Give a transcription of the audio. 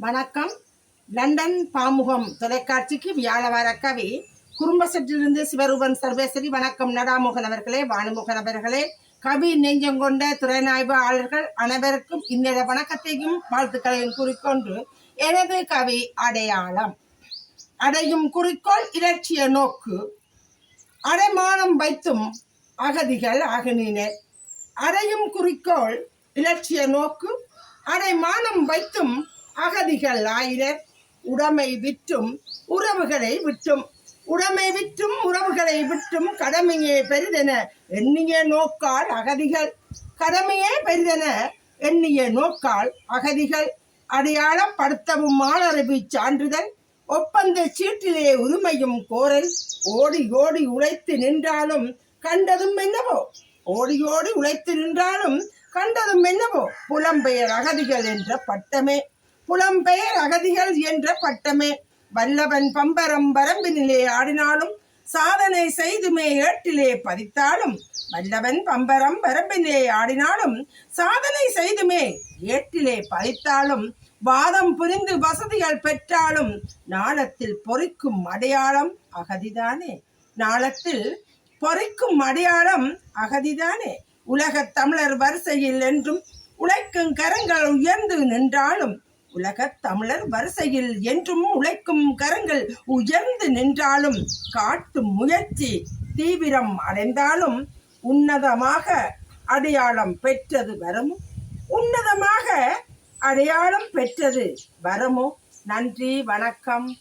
வணக்கம். லண்டன் பாமுகம் தொலைக்காட்சிக்கு வியாழ வார கவி குடும்பசற்றிலிருந்து சிவரூபன் சர்வேஸ்வரி வணக்கம். நடாமுகன் அவர்களே வானுமுகன் அவர்களே. கவி நெஞ்சம் கொண்ட துறைநாய்வாளர்கள் அனைவருக்கும் இன்னொரு வணக்கத்தையும் வாழ்த்துக்களையும் குறிக்கொண்டு எனது கவி அடையாளம். அடையும் குறிக்கோள் இலட்சிய நோக்கு. அடைமானம் வைத்தும் அகதிகள் அகனினர் அடையும் குறிக்கோள் இலட்சிய நோக்கு. அடைமானம் வைத்தும் அகதிகள் ஆயினர் உடைமை விற்றும் உறவுகளை விட்டும் உடமை விற்றும் உறவுகளை விட்டும் கடமையே பெரிதென எண்ணிய நோக்கால் அகதிகள். கடமையே பெரிதென எண்ணிய நோக்கால் அகதிகள். அடையாளப்படுத்தவும் மாணறிவு சான்றிதழ். ஒப்பந்த சீட்டிலே உரிமையும் கோரல். ஓடி ஓடி உழைத்து நின்றாலும் கண்டதும் என்னவோ? ஓடி ஓடி உழைத்து நின்றாலும் கண்டதும் என்னவோ? புலம்பெயர் அகதிகள் என்ற பட்டமே. புலம்பெயர் அகதிகள் என்ற பட்டமே. வல்லவன் பம்பரம் வரம்பினிலே ஆடினாலும் சாதனை செய்துமே ஏட்டிலே பதித்தாலும் வல்லவன் பம்பரம் வரம்பினிலே ஆடினாலும் சாதனை செய்துமே ஏட்டிலே பதித்தாலும் வாதம் புரிந்து வசதிகள் பெற்றாலும் நாளத்தில் பொறிக்கும் அடையாளம் அகதிதானே. நாளத்தில் பொறிக்கும் அடையாளம் அகதிதானே. உலகத் தமிழர் வரிசையில் என்றும் உழைக்கும் கரங்கள் உயர்ந்து நின்றாலும் உலகத் தமிழர் வரிசையில் என்றும் உழைக்கும் கரங்கள் உயர்ந்து நின்றாலும் காட்டும் முயற்சி தீவிரம் அடைந்தாலும் உன்னதமாக அடையாளம் பெற்றது வரமோ? உன்னதமாக அடையாளம் பெற்றது வரமோ? நன்றி வணக்கம்.